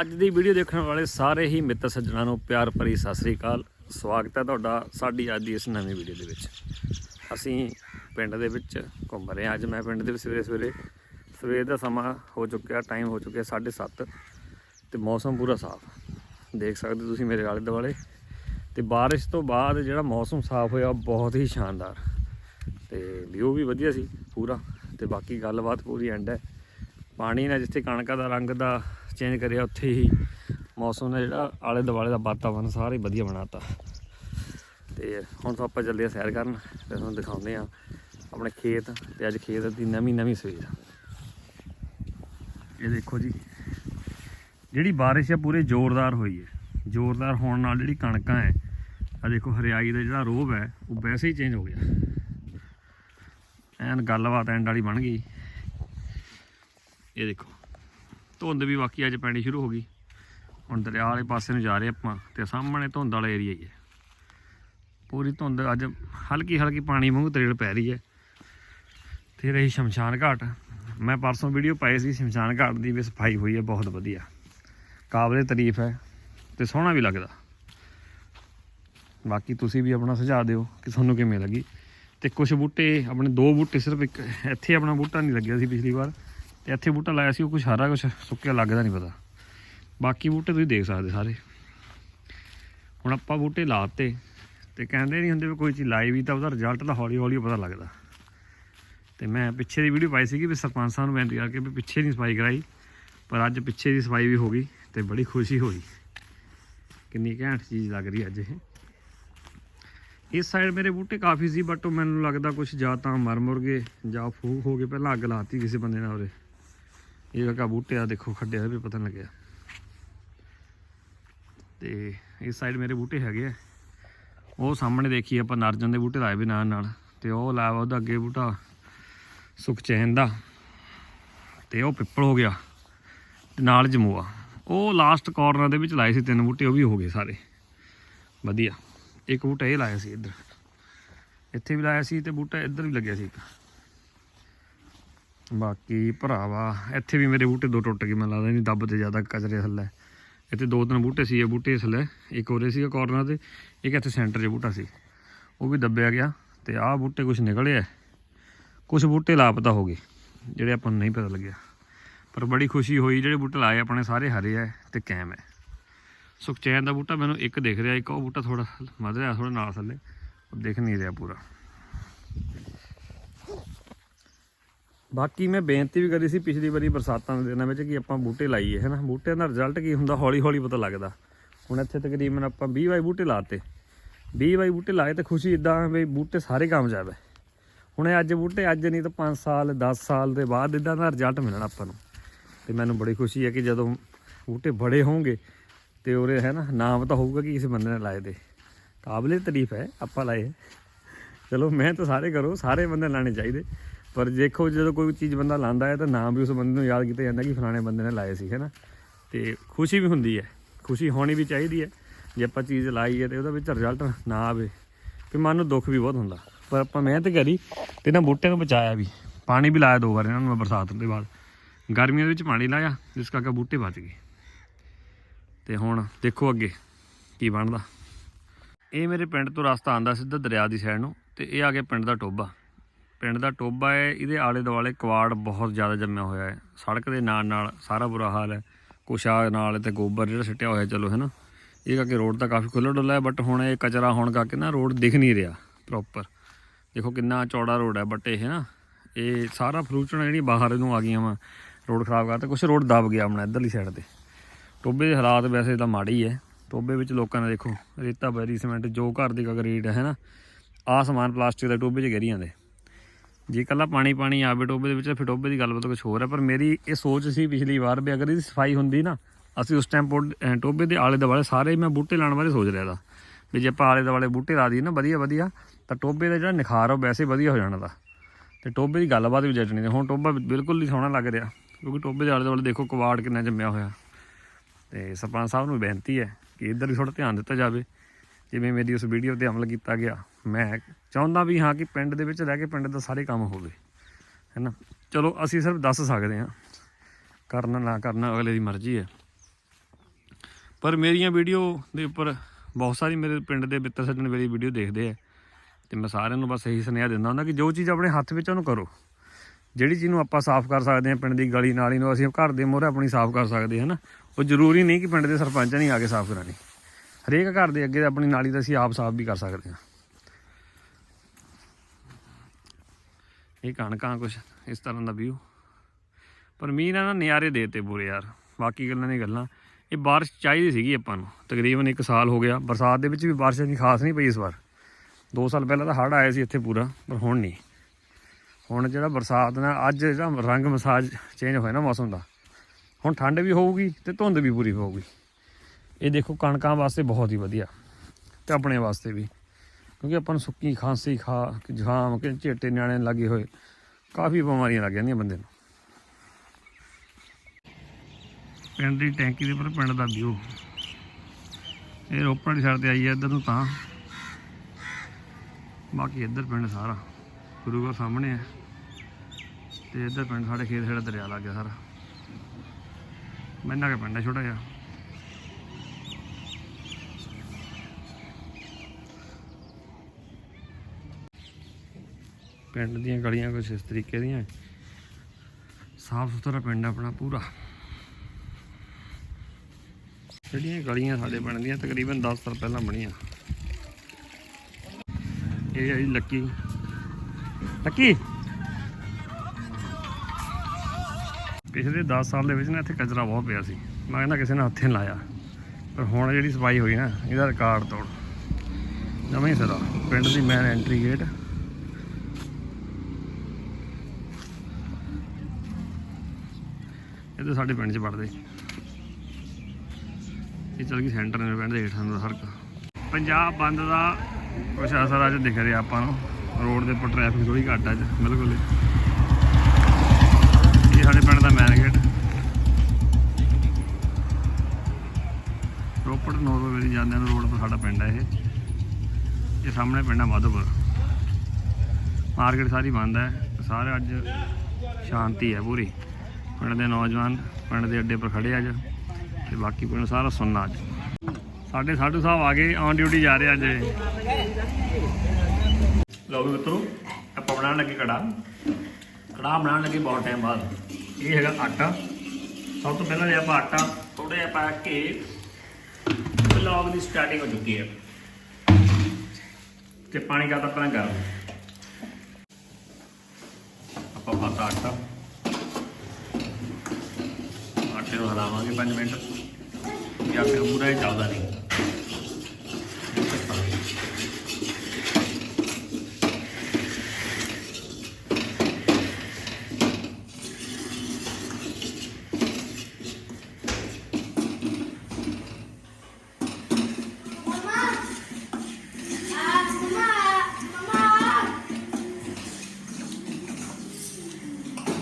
ਅੱਜ ਦੀ ਵੀਡੀਓ ਦੇਖਣ ਵਾਲੇ ਸਾਰੇ ਹੀ ਮਿੱਤਰ ਸੱਜਣਾਂ ਨੂੰ ਪਿਆਰ ਭਰੀ ਸਤਿ ਸ੍ਰੀ ਅਕਾਲ। ਸਵਾਗਤ ਹੈ ਤੁਹਾਡਾ ਸਾਡੀ ਅੱਜ ਦੀ ਇਸ ਨਵੀਂ ਵੀਡੀਓ ਦੇ ਵਿੱਚ। ਅਸੀਂ ਪਿੰਡ ਦੇ ਵਿੱਚ ਘੁੰਮ ਰਹੇ ਹਾਂ। ਅੱਜ ਮੈਂ ਪਿੰਡ ਦੇ ਵਿੱਚ ਸਵੇਰੇ ਸਵੇਰੇ, ਸਵੇਰ ਦਾ ਸਮਾਂ ਹੋ ਚੁੱਕਿਆ ਟਾਈਮ ਹੋ ਚੁੱਕਿਆ 7:30 ਤੇ ਮੌਸਮ ਪੂਰਾ ਸਾਫ਼। ਦੇਖ ਸਕਦੇ ਹੋ ਤੁਸੀਂ ਮੇਰੇ ਆਲੇ ਦੁਆਲੇ। ਤੇ ਬਾਰਿਸ਼ ਤੋਂ ਬਾਅਦ ਜਿਹੜਾ ਮੌਸਮ ਸਾਫ਼ ਹੋਇਆ ਬਹੁਤ ਹੀ ਸ਼ਾਨਦਾਰ। ਤੇ ਵਿਊ ਵੀ ਵਧੀਆ ਸੀ ਪੂਰਾ। ਤੇ ਬਾਕੀ ਗੱਲਬਾਤ ਪੂਰੀ ਐਂਡ ਹੈ। ਪਾਣੀ ਨਾਲ ਜਿੱਥੇ ਕਣਕਾਂ ਦਾ ਰੰਗ ਦਾ ਚੇਂਜ ਕਰਿਆ ਉੱਥੇ ਹੀ। ਮੌਸਮ ਨੇ ਜਿਹੜਾ ਆਲੇ ਦੁਆਲੇ ਦਾ ਵਾਤਾਵਰਨ ਸਾਰਾ ਹੀ ਵਧੀਆ ਬਣਾਤਾ। ਤੇ ਹੁਣ ਤਾਂ ਆਪਾਂ ਚੱਲੇ ਆ ਸੈਰ ਕਰਨ। ਤੇ ਤੁਹਾਨੂੰ ਦਿਖਾਉਂਦੇ ਆ ਆਪਣੇ ਖੇਤ। ਤੇ ਅੱਜ ਖੇਤ ਦੀ ਨਵੀਂ ਨਵੀਂ ਸਵੇਰ। ਇਹ ਦੇਖੋ ਜੀ। ਜਿਹੜੀ ਬਾਰਿਸ਼ ਆ, ਪੂਰੇ ਜ਼ੋਰਦਾਰ ਹੋਈ ਹੈ। ਜ਼ੋਰਦਾਰ ਹੋਣ ਨਾਲ ਜਿਹੜੀ ਕਣਕਾਂ ਹੈ ਆ ਦੇਖੋ ਹਰਿਆਈ ਦਾ ਜਿਹੜਾ ਰੋਬ ਹੈ, ਉਹ ਵੈਸੇ ਹੀ ਚੇਂਜ ਹੋ ਗਿਆ। ਐਨ ਗੱਲਬਾਤ ਐਂਡ ਵਾਲੀ ਬਣ ਗਈ। ਇਹ ਦੇਖੋ। ਧੁੰਦ ਵੀ ਬਾਕੀ ਅੱਜ ਪੈਣੀ ਸ਼ੁਰੂ ਹੋ ਗਈ। ਹੁਣ ਦਰਿਆ ਵਾਲੇ ਪਾਸੇ ਨੂੰ ਜਾ ਰਹੇ ਆਪਾਂ ਤੇ ਸਾਹਮਣੇ ਧੁੰਦ ਵਾਲਾ ਏਰੀਆ ਹੀ ਹੈ। ਪੂਰੀ ਧੁੰਦ ਅੱਜ ਹਲਕੀ ਹਲਕੀ ਪਾਣੀ ਵਾਂਗੂ ਤਰੇੜ ਪੈ ਰਹੀ ਹੈ। ਤੇ ਰਹੀ ਸ਼ਮਸ਼ਾਨ ਘਾਟ। ਮੈਂ ਪਰਸੋਂ ਵੀਡੀਓ ਪਾਈ ਸੀ, ਸ਼ਮਸ਼ਾਨ ਘਾਟ ਦੀ ਵੀ ਸਫ਼ਾਈ ਹੋਈ ਹੈ, ਬਹੁਤ ਵਧੀਆ। ਕਾਬਲੇ ਤਾਰੀਫ ਹੈ ਤੇ ਸੋਹਣਾ ਵੀ ਲੱਗਦਾ। ਬਾਕੀ ਤੁਸੀਂ ਵੀ ਆਪਣਾ ਸੁਝਾਅ ਦਿਓ ਕਿ ਤੁਹਾਨੂੰ ਕਿਵੇਂ ਲੱਗੀ। ਤੇ ਕੁਝ ਬੂਟੇ, ਆਪਣੇ ਦੋ ਬੂਟੇ ਸਿਰਫ ਇੱਕ, ਇੱਥੇ ਆਪਣਾ ਬੂਟਾ ਨਹੀਂ ਲੱਗਿਆ ਸੀ ਪਿਛਲੀ ਵਾਰ। ਤੇ ਇੱਥੇ ਬੂਟਾ ਲਾਇਆ ਸੀ, ਉਹ ਕੁਝ ਸਾਰਾ ਕੁਝ ਸੁੱਕਿਆ, ਲੱਗਦਾ ਨਹੀਂ ਪਤਾ। ਬਾਕੀ ਬੂਟੇ ਤੁਸੀਂ ਦੇਖ ਸਕਦੇ ਸਾਰੇ। ਹੁਣ ਆਪਾਂ ਬੂਟੇ ਲਾਤੇ ਤੇ ਕਹਿੰਦੇ ਨਹੀਂ ਹੁੰਦੇ ਵੀ ਕੋਈ ਚੀਜ਼ ਲਾਈ ਵੀ ਤਾਂ ਉਹਦਾ ਰਿਜ਼ਲਟ ਤਾਂ ਹੌਲੀ ਹੌਲੀ ਪਤਾ ਲੱਗਦਾ। ਤੇ ਮੈਂ ਪਿੱਛੇ ਦੀ ਵੀਡੀਓ ਪਾਈ ਸੀਗੀ ਵੀ ਸਰਪੰਚ ਸਾਹਿਬ ਨੂੰ ਬੇਨਤੀ ਕਰਕੇ ਵੀ ਪਿੱਛੇ ਨਹੀਂ ਸਫ਼ਾਈ ਕਰਾਈ, ਪਰ ਅੱਜ ਪਿੱਛੇ ਦੀ ਸਫ਼ਾਈ ਵੀ ਹੋ ਗਈ ਤੇ ਬੜੀ ਖੁਸ਼ੀ ਹੋਈ। ਕਿੰਨੀ ਘੈਂਟ ਚੀਜ਼ ਲੱਗ ਰਹੀ ਅੱਜ ਇਹ। ਇਸ ਸਾਈਡ ਮੇਰੇ ਬੂਟੇ ਕਾਫੀ ਸੀ ਬਟ ਉਹ ਮੈਨੂੰ ਲੱਗਦਾ ਕੁਝ ਜਾਂ ਤਾਂ ਮਰ ਮੁਰ ਗਏ ਜਾਂ ਫੂਕ ਹੋ ਗਏ, ਪਹਿਲਾਂ ਅੱਗ ਲਾਤੀ ਕਿਸੇ ਬੰਦੇ ਨਾਲ ਉਰੇ। ਇਹ ਲਗਾ ਬੂਟੇ ਆ ਦੇਖੋ, ਖੱਡਿਆ ਵੀ ਪਤਾ ਨਹੀਂ ਲੱਗਿਆ। ਤੇ ਇਸ ਸਾਈਡ ਮੇਰੇ ਬੂਟੇ ਹੈਗੇ ਆ। ਉਹ ਸਾਹਮਣੇ ਦੇਖੀ, ਆਪਾਂ ਨਰਜਨ ਦੇ ਬੂਟੇ ਲਾਏ ਵੀ ਨਾਲ ਨਾਲ। ਤੇ ਉਹ ਲਾਇਆ ਵਾ ਉਹਦਾ ਅੱਗੇ ਬੂਟਾ ਸੁਖਚੈਨ ਦਾ। ਤੇ ਉਹ ਪਿੱਪਲ ਹੋ ਗਿਆ। ਤੇ ਨਾਲ ਜਮੂਆ। ਉਹ ਲਾਸਟ ਕਾਰਨਰ ਦੇ ਵਿੱਚ ਲਾਏ ਸੀ ਤਿੰਨ ਬੂਟੇ, ਉਹ ਵੀ ਹੋ ਗਏ ਸਾਰੇ। ਵਧੀਆ। ਇੱਕ ਬੂਟਾ ਇਹ ਲਾਇਆ ਸੀ ਇੱਧਰ। ਇੱਥੇ ਵੀ ਲਾਇਆ ਸੀ ਤੇ ਬੂਟਾ ਇੱਧਰ ਵੀ ਲੱਗਿਆ ਸੀ ਇੱਕ। ਬਾਕੀ ਭਰਾਵਾ, ਇੱਥੇ ਵੀ ਮੇਰੇ ਬੂਟੇ ਦੋ ਟੁੱਟ ਗਏ, ਮੈਨੂੰ ਲੱਗਦਾ ਨਹੀਂ ਦੱਬ ਤੇ ਜ਼ਿਆਦਾ ਕਚਰੇ ਥੱਲੇ। ਇੱਥੇ ਦੋ ਤਿੰਨ ਬੂਟੇ ਸੀ, ਇਹ ਬੂਟੇ ਥੱਲੇ, ਇੱਕ ਹੋਰੇ ਸੀਗਾ ਕਾਰਨਰ ਤੇ, ਇੱਕ ਇੱਥੇ ਸੈਂਟਰ 'ਚ ਬੂਟਾ ਸੀ। ਉਹ ਵੀ ਦੱਬਿਆ ਗਿਆ ਤੇ ਆਹ ਬੂਟੇ ਕੁਝ ਨਿਕਲੇ ਆ ਕੁਝ ਬੂਟੇ ਲਾਪਤਾ ਹੋ ਗਏ, ਜਿਹੜੇ ਆਪਾਂ ਨੂੰ ਨਹੀਂ ਪਤਾ ਲੱਗਿਆ। ਪਰ ਬੜੀ ਖੁਸ਼ੀ ਹੋਈ, ਜਿਹੜੇ ਬੂਟੇ ਲਾਏ ਆਪਣੇ ਸਾਰੇ ਹਰੇ ਆ ਤੇ ਕੈਮ ਹੈ ਸੁਖਚੈਨ ਦਾ ਬੂਟਾ ਮੈਨੂੰ ਇੱਕ ਦਿਖ ਰਿਹਾ, ਇੱਕ ਉਹ ਬੂਟਾ ਥੋੜਾ ਵੱਧ ਰਿਹਾ ਥੋੜਾ ਨਾਲ ਥੱਲੇ ਦੇਖ ਨਹੀਂ ਰਿਹਾ ਪੂਰਾ। ਬਾਕੀ ਮੈਂ ਬੇਨਤੀ ਵੀ ਕਰੀ ਸੀ ਪਿਛਲੀ ਵਾਰੀ ਬਰਸਾਤਾਂ ਦੇ ਦਿਨਾਂ ਵਿੱਚ ਕਿ ਆਪਾਂ ਬੂਟੇ ਲਾਈਏ, ਹੈ ਨਾ? ਬੂਟਿਆਂ ਦਾ ਰਿਜ਼ਲਟ ਕੀ ਹੁੰਦਾ? ਹੌਲੀ ਹੌਲੀ ਪਤਾ ਲੱਗਦਾ। ਹੁਣ ਇੱਥੇ ਤਕਰੀਬਨ ਆਪਾਂ 20 ਬਾਈ ਬੂਟੇ ਲਾਤੇ। 20 ਬਾਈ ਬੂਟੇ ਲਾਏ ਤੇ ਖੁਸ਼ੀ ਇਦਾਂ ਵੀ ਬੂਟੇ ਸਾਰੇ ਕਾਮਯਾਬ ਹੈ ਹੁਣ ਅੱਜ ਬੂਟੇ, ਅੱਜ ਨਹੀਂ ਤਾਂ 5 ਸਾਲ 10 ਸਾਲ ਦੇ ਬਾਅਦ ਇਦਾਂ ਦਾ ਰਿਜ਼ਲਟ ਮਿਲਣਾ ਆਪਾਂ ਨੂੰ। ਤੇ ਮੈਨੂੰ ਬੜੀ ਖੁਸ਼ੀ ਹੈ ਕਿ ਜਦੋਂ ਬੂਟੇ ਬੜੇ ਹੋਣਗੇ ਤੇ ਉਹਰੇ ਹੈ ਨਾ, ਨਾਮ ਤਾਂ ਹੋਊਗਾ ਕਿ ਕਿਸੇ ਬੰਦੇ ਨੇ ਲਾਏ ਦੇ ਕਾਬਲੇ ਤਾਰੀਫ ਹੈ, ਆਪਾਂ ਲਾਏ ਚਲੋ, ਮੈਂ ਤਾਂ ਸਾਰੇ ਕਰੋ, ਸਾਰੇ ਬੰਦੇ ਲਾਣੇ ਚਾਹੀਦੇ। ਪਰ ਦੇਖੋ ਜਦੋਂ ਕੋਈ ਚੀਜ਼ ਬੰਦਾ ਲਾਂਦਾ ਹੈ ਤਾਂ ਨਾਮ ਵੀ ਉਸ ਬੰਦੇ ਨੂੰ ਯਾਦ ਕੀਤਾ ਜਾਂਦਾ ਕਿ ਫਲਾਣੇ ਬੰਦੇ ਨੇ ਲਾਏ ਸੀ ਹੈ ਨਾ ਤੇ ਖੁਸ਼ੀ ਵੀ ਹੁੰਦੀ ਹੈ। ਖੁਸ਼ੀ ਹੋਣੀ ਵੀ ਚਾਹੀਦੀ ਹੈ। ਜੇ ਆਪਾਂ ਚੀਜ਼ ਲਾਈ ਹੈ ਤੇ ਉਹਦਾ ਵਿੱਚ ਰਿਜ਼ਲਟ ਨਾ ਆਵੇ, ਫਿਰ ਮਨ ਨੂੰ ਦੁੱਖ ਵੀ ਬਹੁਤ ਹੁੰਦਾ। ਪਰ ਆਪਾਂ ਮਿਹਨਤ ਕਰੀ ਤੇ ਨਾ ਬੂਟਿਆਂ ਨੂੰ ਬਚਾਇਆ ਵੀ। ਪਾਣੀ ਵੀ ਲਾਇਆ ਦੋ ਵਾਰ ਇਹਨਾਂ ਨੂੰ ਮੈਂ ਬਰਸਾਤ ਦੇ ਬਾਅਦ। ਗਰਮੀਆਂ ਦੇ ਵਿੱਚ ਪਾਣੀ ਲਾਇਆ, ਜਿਸ ਕਰਕੇ ਬੂਟੇ ਬਚ ਗਏ। ਤੇ ਹੁਣ ਦੇਖੋ ਅੱਗੇ ਕੀ ਬਣਦਾ। ਇਹ ਮੇਰੇ ਪਿੰਡ ਤੋਂ ਰਸਤਾ ਆਂਦਾ ਸਿੱਧਾ ਦਰਿਆ ਦੀ ਸਾਈਡ ਨੂੰ ਤੇ ਇਹ ਆ ਗਿਆ ਪਿੰਡ ਦਾ ਟੋਬਾ ਪਿੰਡ ਦਾ ਟੋਬਾ ਹੈ, ਇਹਦੇ ਆਲੇ ਦੁਆਲੇ ਕਵਾੜ ਬਹੁਤ ਜ਼ਿਆਦਾ ਜੰਮਿਆ ਹੋਇਆ ਹੈ। ਸੜਕ ਦੇ ਨਾਲ ਨਾਲ ਸਾਰਾ ਬੁਰਾ ਹਾਲ ਹੈ। ਕੁਛ ਨਾਲ ਤੇ ਗੋਬਰ ਜਿਹੜਾ ਸਿੱਟਿਆ ਹੋਇਆ, ਚਲੋ ਹੈ ਨਾ ਇਹ ਕਰਕੇ ਰੋਡ ਤਾਂ ਕਾਫੀ ਖੁੱਲ੍ਹਾ ਡੁੱਲਾ ਹੈ ਬਟ ਹੁਣ ਇਹ ਕਚਰਾ ਹੋਣ ਕਰਕੇ ਨਾ ਰੋਡ ਦਿਖ ਨਹੀਂ ਰਿਹਾ ਪ੍ਰੋਪਰ ਦੇਖੋ ਕਿੰਨਾ ਚੌੜਾ ਰੋਡ ਹੈ ਬਟ ਇਹ ਨਾ ਇਹ ਸਾਰਾ ਫਰੂਚਣਾ ਜਿਹੜੀ ਬਾਹਰ ਨੂੰ ਆ ਗਈਆਂ ਵਾ, ਰੋਡ ਖਰਾਬ ਕਰਤਾ, ਕੁਛ ਰੋਡ ਦਬ ਗਿਆ ਆਪਣਾ ਇੱਧਰਲੀ ਸਾਈਡ ਤੇ। ਟੋਬੇ ਦੇ ਹਾਲਾਤ ਵੈਸੇ ਤਾਂ ਮਾੜੇ ਹੀ ਹੈ। ਟੋਬੇ ਵਿੱਚ ਲੋਕਾਂ ਨੇ ਦੇਖੋ ਰੇਤਾ, ਬੈਰੀ ਸੀਮੈਂਟ ਜੋ ਘਰ ਦੀ ਕਗਰੀਟ ਹੈ ਨਾ, ਆਹ ਸਮਾਨ ਪਲਾਸਟਿਕ ਦਾ ਟੋਬੇ 'ਚ ਗਿਰੀ ਜਾਂਦੇ। ਜੇ ਕੱਲਾ ਪਾਣੀ ਪਾਣੀ ਆਵੇ ਟੋਬੇ ਦੇ ਵਿੱਚ ਫਿਰ ਟੋਬੇ ਦੀ ਗੱਲਬਾਤ ਕੁਝ ਹੋਰ ਹੈ। ਪਰ ਮੇਰੀ ਇਹ ਸੋਚ ਸੀ ਪਿਛਲੀ ਵਾਰ ਵੀ ਅਗਰ ਇਹਦੀ ਸਫ਼ਾਈ ਹੁੰਦੀ ਨਾ, ਅਸੀਂ ਉਸ ਟਾਈਮ ਟੋਬੇ ਦੇ ਆਲੇ ਦੁਆਲੇ ਸਾਰੇ ਮੈਂ ਬੂਟੇ ਲਾਉਣ ਬਾਰੇ ਸੋਚ ਰਿਹਾ ਦਾ ਵੀ ਜੇ ਆਪਾਂ ਆਲੇ ਦੁਆਲੇ ਬੂਟੇ ਲਾ ਦਈਏ ਨਾ ਵਧੀਆ ਵਧੀਆ, ਤਾਂ ਟੋਬੇ ਦਾ ਜਿਹੜਾ ਨਿਖਾਰ ਉਹ ਵੈਸੇ ਵਧੀਆ ਹੋ ਜਾਣਾ ਦਾ ਤੇ ਟੋਬੇ ਦੀ ਗੱਲਬਾਤ ਵੀ ਜੱਟਣੀ ਤੇ ਹੁਣ ਟੋਬਾ ਬਿਲਕੁਲ ਨਹੀਂ ਸੋਹਣਾ ਲੱਗ ਰਿਹਾ, ਕਿਉਂਕਿ ਟੋਬੇ ਦੇ ਆਲੇ ਦੁਆਲੇ ਦੇਖੋ ਕਵਾੜ ਕਿੰਨਾ ਜੰਮਿਆ ਹੋਇਆ। ਤੇ ਸਰਪੰਚ ਸਾਹਿਬ ਨੂੰ ਬੇਨਤੀ ਹੈ ਕਿ ਇੱਧਰ ਵੀ ਥੋੜਾ ਧਿਆਨ ਦਿੱਤਾ ਜਾਵੇ, ਜਿਵੇਂ ਮੇਰੀ ਉਸ ਵੀਡੀਓ ਤੇ ਅਮਲ ਕੀਤਾ ਗਿਆ। ਮੈਂ ਚਾਹੁੰਦਾ ਵੀ ਹਾਂ ਕਿ ਪਿੰਡ ਦੇ ਵਿੱਚ ਰਹਿ ਕੇ ਪਿੰਡ ਦਾ ਸਾਰੇ ਕੰਮ ਹੋਵੇ ਹੈਨਾ ਚਲੋ, ਅਸੀਂ ਸਿਰਫ ਦੱਸ ਸਕਦੇ ਹਾਂ। ਕਰਨਾ, ਨਾ ਕਰਨਾ, ਅਗਲੇ ਦੀ ਮਰਜ਼ੀ ਹੈ। ਪਰ ਮੇਰੀਆਂ ਵੀਡੀਓ ਦੇ ਉੱਪਰ ਬਹੁਤ ਸਾਰੀ ਮੇਰੇ ਪਿੰਡ ਦੇ ਮਿੱਤਰ ਸੱਜਣ ਮੇਰੀ ਵੀਡੀਓ ਦੇਖਦੇ ਆ। ਤੇ ਮੈਂ ਸਾਰਿਆਂ ਨੂੰ ਬਸ ਇਹੀ ਸੁਨੇਹਾ ਦਿੰਦਾ ਹੁੰਦਾ ਕਿ ਜੋ ਚੀਜ਼ ਆਪਣੇ ਹੱਥ ਵਿੱਚ ਉਹਨੂੰ ਕਰੋ। ਜਿਹੜੀ ਚੀਜ਼ ਨੂੰ ਆਪਾਂ ਸਾਫ਼ ਕਰ ਸਕਦੇ ਹਾਂ, ਪਿੰਡ ਦੀ ਗਲੀ ਨਾਲੀ ਨੂੰ ਅਸੀਂ ਘਰ ਦੇ ਮੋਹਰੇ ਆਪਣੀ ਸਾਫ਼ ਕਰ ਸਕਦੇ, ਹਾਂ ਨਾ? ਉਹ ਜ਼ਰੂਰੀ ਨਹੀਂ ਕਿ ਪਿੰਡ ਦੇ ਸਰਪੰਚ ਨੇ ਆ ਕੇ ਸਾਫ਼ ਕਰਾਣੀ ਹਰੇਕ ਘਰ ਦੇ ਅੱਗੇ ਆਪਣੀ ਨਾਲੀ ਦਾ ਅਸੀਂ ਆਪ ਸਾਫ਼ ਵੀ ਕਰ ਸਕਦੇ ਹਾਂ। ਇਹ ਕਣਕਾਂ ਕੁਛ ਇਸ ਤਰ੍ਹਾਂ ਦਾ ਵਿਊ ਪਰ ਮੀਂਹ ਨਾਲ ਨਾ ਨਿਆਰੇ ਦੇਤੇ ਬੁਰੇ ਯਾਰ। ਬਾਕੀ ਗੱਲਾਂ ਨਹੀਂ ਗੱਲਾਂ। ਇਹ ਬਾਰਿਸ਼ ਚਾਹੀਦੀ ਸੀਗੀ ਆਪਾਂ ਨੂੰ। ਤਕਰੀਬਨ 1 ਸਾਲ ਹੋ ਗਿਆ। ਬਰਸਾਤ ਦੇ ਵਿੱਚ ਵੀ ਬਾਰਿਸ਼ ਇੰਨੀ ਖਾਸ ਨਹੀਂ ਪਈ ਇਸ ਵਾਰ। 2 ਸਾਲ ਪਹਿਲਾਂ ਤਾਂ ਹੜ੍ਹ ਆਏ ਸੀ ਇੱਥੇ ਪੂਰਾ, ਪਰ ਹੁਣ ਨਹੀਂ। ਹੁਣ ਜਿਹੜਾ ਬਰਸਾਤ ਨਾਲ ਅੱਜ ਜਿਹੜਾ ਰੰਗ ਮਸਾਜ ਚੇਂਜ ਹੋਇਆ ਨਾ ਮੌਸਮ ਦਾ, ਹੁਣ ਠੰਡ ਵੀ ਹੋਊਗੀ ਤੇ ਧੁੰਦ ਵੀ ਪੂਰੀ ਹੋਊਗੀ। ਇਹ ਦੇਖੋ ਕਣਕਾਂ ਵਾਸਤੇ ਬਹੁਤ ਹੀ ਵਧੀਆ ਤੇ ਆਪਣੇ ਵਾਸਤੇ ਵੀ। ਕਿਉਂਕਿ ਆਪਾਂ ਨੂੰ ਸੁੱਕੀ ਖਾਂਸੀ, ਖਾ, ਜ਼ੁਕਾਮ, ਕਿ ਝੇਟੇ ਨਿਆਣੇ ਲੱਗੇ ਹੋਏ, ਕਾਫੀ ਬਿਮਾਰੀਆਂ ਲੱਗ ਜਾਂਦੀਆਂ ਬੰਦੇ ਨੂੰ। ਪਿੰਡ ਦੀ ਟੈਂਕੀ ਦੇ ਉੱਪਰ ਪਿੰਡ ਦਾ ਵਿਊ ਇਹ ਰੋਪੜ ਦੀ ਸਾਈਡ ਤੇ ਆਈ ਹੈ ਇੱਧਰ ਨੂੰ ਤਾਂ। ਬਾਕੀ ਇੱਧਰ ਪਿੰਡ ਸਾਰਾ, ਗੁਰੂ ਘਰ ਸਾਹਮਣੇ ਹੈ ਤੇ ਇੱਧਰ ਪਿੰਡ ਸਾਡੇ ਖੇਤ ਸਾਡਾ ਦਰਿਆ ਲੱਗ ਗਿਆ ਸਾਰਾ। ਮੈਨਾਂ ਕੇ ਪਿੰਡ ਹੈ ਛੋਟਾ ਜਿਹਾ। ਪਿੰਡ ਦੀਆਂ ਗਲੀਆਂ ਕੁਛ ਇਸ ਤਰੀਕੇ ਦੀਆਂ। ਸਾਫ਼ ਸੁਥਰਾ ਪਿੰਡ ਆਪਣਾ ਪੂਰਾ। ਜਿਹੜੀਆਂ ਗਲੀਆਂ ਸਾਡੇ ਪਿੰਡ ਦੀਆਂ ਤਕਰੀਬਨ 10 ਸਾਲ ਪਹਿਲਾਂ ਬਣੀਆਂ। ਇਹ ਹੈ ਜੀ ਲੱਕੀ। ਲੱਕੀ! ਪਿਛਲੇ 10 ਸਾਲ ਦੇ ਵਿੱਚ ਨਾ ਇੱਥੇ ਕਚਰਾ ਬਹੁਤ ਪਿਆ ਸੀ। ਮੈਂ ਕਹਿੰਦਾ ਕਿਸੇ ਨੇ ਹੱਥੇ ਲਾਇਆ। ਪਰ ਹੁਣ ਜਿਹੜੀ ਸਫ਼ਾਈ ਹੋਈ ਨਾ, ਇਹਦਾ ਰਿਕਾਰਡ ਤੋੜ। ਨਵਾਂ ਹੀ ਸਰਾ। ਪਿੰਡ ਦੀ ਮੈਨ ਐਂਟਰੀ ਗੇਟ ਇਹ ਸਾਡੇ ਪਿੰਡ 'ਚ ਵੜਦੇ। ਇਹ ਚੱਲ ਗਈ ਸੈਂਟਰ ਨੇ ਪਿੰਡ ਦੇ ਹੇਠਾਂ ਦਾ ਸੜਕ। ਪੰਜਾਬ ਬੰਦ ਦਾ ਕੁਛ ਅਸਰ ਅੱਜ ਦਿਖ ਰਿਹਾ ਆਪਾਂ ਨੂੰ। ਰੋਡ ਦੇ ਉੱਪਰ ਟ੍ਰੈਫਿਕ ਥੋੜੀ ਘੱਟ ਆ ਅੱਜ, ਬਿਲਕੁਲ। ਹੀ। ਇਹ ਸਾਡੇ ਪਿੰਡ ਦਾ ਮੈਨ ਗੇਟ ਰੋਪੜ ਨੋਰਵੇ ਜਾਂਦੇ ਨੂੰ ਰੋਡ 'ਤੇ ਸਾਡਾ ਪਿੰਡ ਹੈ ਇਹ। ਇਹ ਸਾਹਮਣੇ ਪਿੰਡ ਹੈ ਮਾਧੋਪੁਰ। ਮਾਰਕੀਟ ਸਾਰੀ ਬੰਦ ਹੈ ਸਾਰੇ ਅੱਜ ਸ਼ਾਂਤੀ ਹੈ ਪੂਰੀ। ਪਿੰਡ ਦੇ ਨੌਜਵਾਨ, ਪਿੰਡ ਦੇ ਅੱਡੇ ਪਰ ਖੜੇ ਅੱਜ ਤੇ ਬਾਕੀ ਪਿੰਡ ਸਾਰਾ ਸੁਣਨਾ ਅੱਜ। ਸਾਡੇ ਸਾਧੂ ਸਾਹਿਬ ਆ ਗਏ ਔਨ ਡਿਊਟੀ ਜਾ ਰਹੇ ਅੱਜ। ਲਓ ਵੀ ਮਿੱਤਰੋ, ਆਪਾਂ ਬਣਾਉਣ ਲੱਗੇ ਕੜਾ ਕੜਾ ਬਣਾਉਣ ਲੱਗੇ ਬਹੁਤ ਟਾਈਮ ਬਾਅਦ। ਇਹ ਹੈਗਾ ਆਟਾ। ਸਭ ਤੋਂ ਪਹਿਲਾਂ ਜੇ ਆਪਾਂ ਆਟਾ ਥੋੜਾ ਜਿਹਾ ਪਾ ਕੇ ਵਲੌਗ ਦੀ ਸਟਾਰਟਿੰਗ ਹੋ ਚੁੱਕੀ ਹੈ। ਤੇ ਪਾਣੀ ਕਰਤਾ ਪਹਿਲਾਂ ਗਰਮ। ਆਪਾਂ ਪਾਤਾ ਆਟਾ। ਆਟੇ ਨੂੰ ਹਲਾਵਾਂਗੇ 5 ਮਿੰਟ। ਜਾਂ ਫਿਰ ਪੂਰਾ ਹੀ ਚੱਲਦਾ ਨਹੀਂ।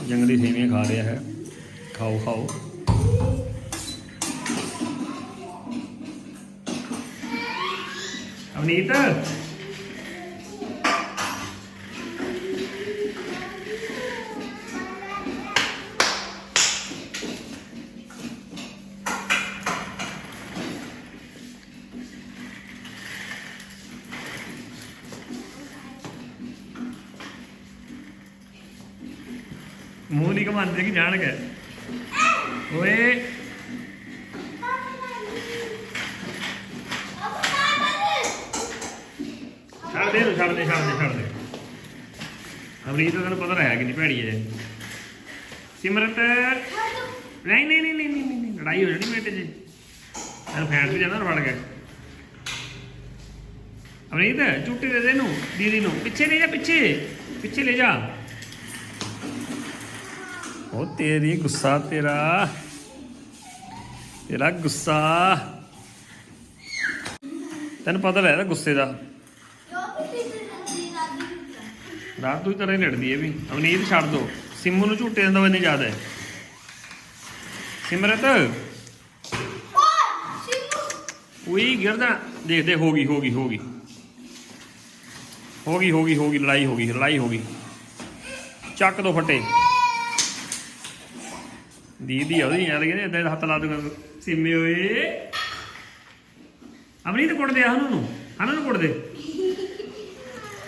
ਜੰਗਲੀ ਸੇਵੀਆਂ ਖਾ ਰਿਹਾ ਹੈ। ਖਾਓ ਖਾਓ। නීට මූලික මන්ත්‍රක ජානක ඔය ਦੇ ਇਹਨੂੰ, ਛੱਡ ਦੇ ਛੱਡ ਦੇ ਛੱਡ ਦੇ। ਅਮਰੀਤ ਤੈਨੂੰ ਪਤਾ ਹੈ ਕਿ ਨਹੀਂ ਭੈੜੀ ਹੈ ਸਿਮਰਤ। ਨਹੀਂ ਨਹੀਂ ਨਹੀਂ ਨਹੀਂ ਨਹੀਂ ਨਹੀਂ, ਲੜਾਈ ਹੋ ਜਾਣੀ ਬੇਟੇ ਜੀ। ਇਹਨੂੰ ਫੈਂਟ ਵੀ ਜਾਂਦਾ ਫੜ ਕੇ। ਅਮਰੀਤ ਝੂਟੀ ਦੇ ਦੇ ਇਹਨੂੰ ਦੀਦੀ ਨੂੰ। ਪਿੱਛੇ ਲੈ ਜਾ ਪਿੱਛੇ। ਪਿੱਛੇ ਲੈ ਜਾ। ਉਹ ਤੇਰੀ ਗੁੱਸਾ ਤੇਰਾ। ਤੇਰਾ ਗੁੱਸਾ। ਤੈਨੂੰ ਪਤਾ ਲੱਗਦਾ ਗੁੱਸੇ ਦਾ। ਰਾਤ ਤੋਂ ਹੀ ਤਰ੍ਹਾਂ ਹੀ ਲੜਦੀ ਵੀ। ਅਵਨੀਤ ਛੱਡ ਦੋ। ਸਿੰਮੂ ਨੂੰ ਝੂਟੇ ਦਿੰਦਾ ਬੰਦੇ ਯਾਦ ਹੈ। ਸਿਮਰਤ। ਉਈ ਗਿਰਦਾ। ਦੇਖ ਦੇਖ ਹੋ ਗਈ ਹੋ ਗਈ ਹੋ ਗਈ। ਹੋ ਗਈ ਹੋ ਗਈ ਹੋ ਗਈ ਲੜਾਈ ਹੋ ਗਈ ਲੜਾਈ ਹੋ ਗਈ। ਚੱਕ ਦੋ ਫੱਟੇ। ਦੀਦੀ ਉਹਦੀ ਯਾਰ ਕਹਿੰਦੇ ਇਦਾਂ ਹੱਥ ਲਾ ਦੂੰਗਾ। ਸਿੰਮੇ ਓਏ। ਅਮਰੀਤ ਕੁੱਟ ਦੇ ਹਨੂੰ ਨੂੰ। ਹਨੂੰ ਨੂੰ ਕੁੱਟ ਦੇ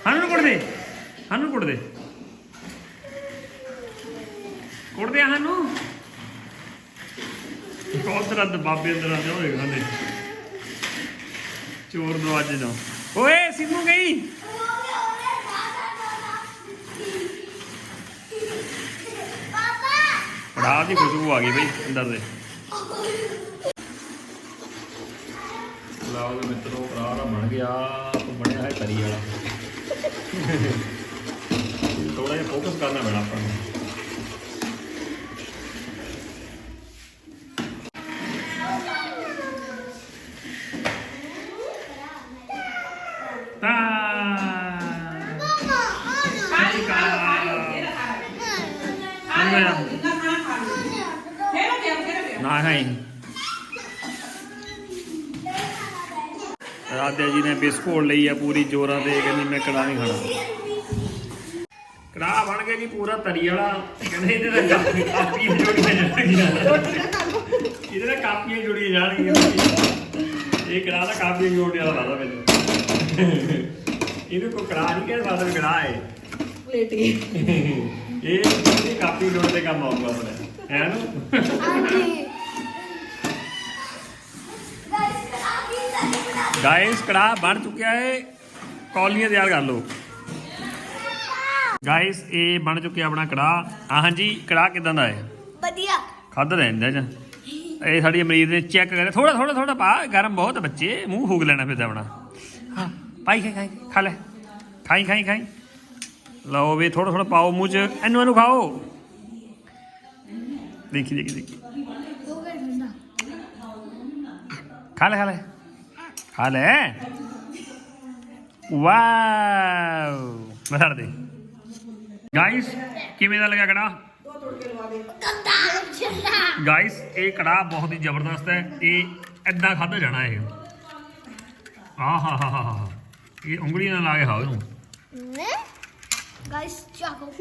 ਹਨੂੰ ਨੂੰ ਕੁੱਟ ਦੇ ਸਾਨੂੰ ਨੂੰ ਕੁੱਟ ਦੇ। ਕੁੱਟ ਦੇ ਹਨੂੰ ਕੋਤਰਾ ਦੇ ਬਾਬੇ ਅੰਦਰ ਆਉਂਦੇ ਹੋਏ ਗਾਂਦੇ ਚੋਰ ਦਰਵਾਜ਼ੇ ਤੋਂ ਓਏ, ਸਿੰਮੂ ਗਈ। ਪੜਾ ਦੀ ਖੁਸ਼ਬੂ ਆ ਗਈ ਬਈ, ਅੰਦਰ ਦੇ। ਲਾਓ ਮਿੱਤਰੋ ਕਰਾਰਾ ਬਣ ਗਿਆ ਬਣਿਆ ਹੈ ਤਰੀ ਵਾਲਾ। ਥੋੜਾ ਜਿਹਾ ਫੋਕਸ ਕਰਨਾ ਪੈਣਾ ਆਪਾਂ ਨੂੰ। ਨਾ ਹੈ ਰਾਧਿਆ ਜੀ ਨੇ ਬਿਸਕੁਟ ਲਈ ਆ ਪੂਰੀ, ਜੋਰਾਂ ਤੇ ਕਹਿੰਦੀ ਮੈਂ ਕੜਾ ਨਹੀਂ ਖਾਣਾ। ਕੜਾ ਬਣ ਗਿਆ ਜੀ ਪੂਰਾ ਤਰੀ ਵਾਲਾ। ਕਹਿੰਦੇ ਇਹਦੇ ਨਾਲ ਕਾਪੀ- ਕਾਪੀਆਂ ਜੁੜੀਆਂ ਜਾਣਗੀਆਂ। ਇਹਦੇ ਨਾਲ ਕਾਪੀਆਂ ਜੁੜੀਆਂ ਜਾਣਗੀਆਂ। ਇਹ ਕੜਾ ਦਾ ਕਾਪੀਆਂ ਜੋੜਨ ਵਾਲਾ ਲੱਗਦਾ ਮੈਨੂੰ। ਇਹਨੂੰ ਕੋਈ ਕੜਾ ਨਹੀਂ ਕਹਿ ਸਕਦਾ ਕੜਾ ਹੈ ਪਲੇਟੀ ਇਹ ਇਹਦੀ ਕਾਪੀ ਜੋੜਨ ਦੇ ਕੰਮ ਆਊਗਾ ਆਪਣੇ। ਹੈ ਨੂੰ? ਗਾਇਸ ਕੜਾ ਬਣ ਚੁੱਕਿਆ ਹੈ ਕੌਲੀਆਂ ਤਿਆਰ ਕਰ ਲਓ। ਗਾਇਸ ਇਹ ਬਣ ਚੁੱਕਿਆ ਆਪਣਾ ਕੜਾ ਆ ਹਾਂਜੀ ਕੜਾ ਕਿਦਾਂ ਦਾ ਹੈ? ਵਧੀਆ। ਖਾਦਾ ਰਹਿੰਦਾ ਜਾਂ ਇਹ ਸਾਡੀ ਅਮਰੀਤ ਨੇ ਚੈੱਕ ਕਰਿਆ। ਥੋੜਾ ਥੋੜਾ ਥੋੜਾ ਪਾ। ਗਰਮ ਬਹੁਤ ਬੱਚੇ। ਮੂੰਹ ਫੂਕ ਲੈਣਾ ਫਿਰ ਆਪਣਾ। ਹਾਂ ਪਾਈ ਖਾਈ ਖਾਈ ਖਾ ਲੈ। ਖਾਈ ਖਾਈ ਖਾਈ। ਲਓ ਵੀ ਥੋੜਾ ਥੋੜਾ ਪਾਓ ਮੂੰਹ ਚ। ਇਹਨੂੰ ਇਹਨੂੰ ਖਾਓ। ਦੇਖੀ ਦੇਖੀ ਦੇਖੀ। ਖਾ ਲੈ ਖਾ ਲੈ। ਖਾ ਲੈ। ਵਾਓ। ਦੇ ਗਾਇਸ ਕਿਵੇਂ ਦਾ ਲੱਗਾ ਕੜਾ? ਕੰਦਾ ਗਾਇਸ ਇਹ ਕੜਾ ਬਹੁਤ ਹੀ ਜ਼ਬਰਦਸਤ ਹੈ। ਇਹ ਐਦਾਂ ਖਾਧਾ ਜਾਣਾ ਇਹ। ਆਹ, ਹਾ ਹਾ ਹਾ ਇਹ ਉਂਗਲੀ ਨਾਲ ਲਾ ਕੇ ਖਾਓ ਇਹਨੂੰ। ਗਾਇਸ ਚਾਕੋ।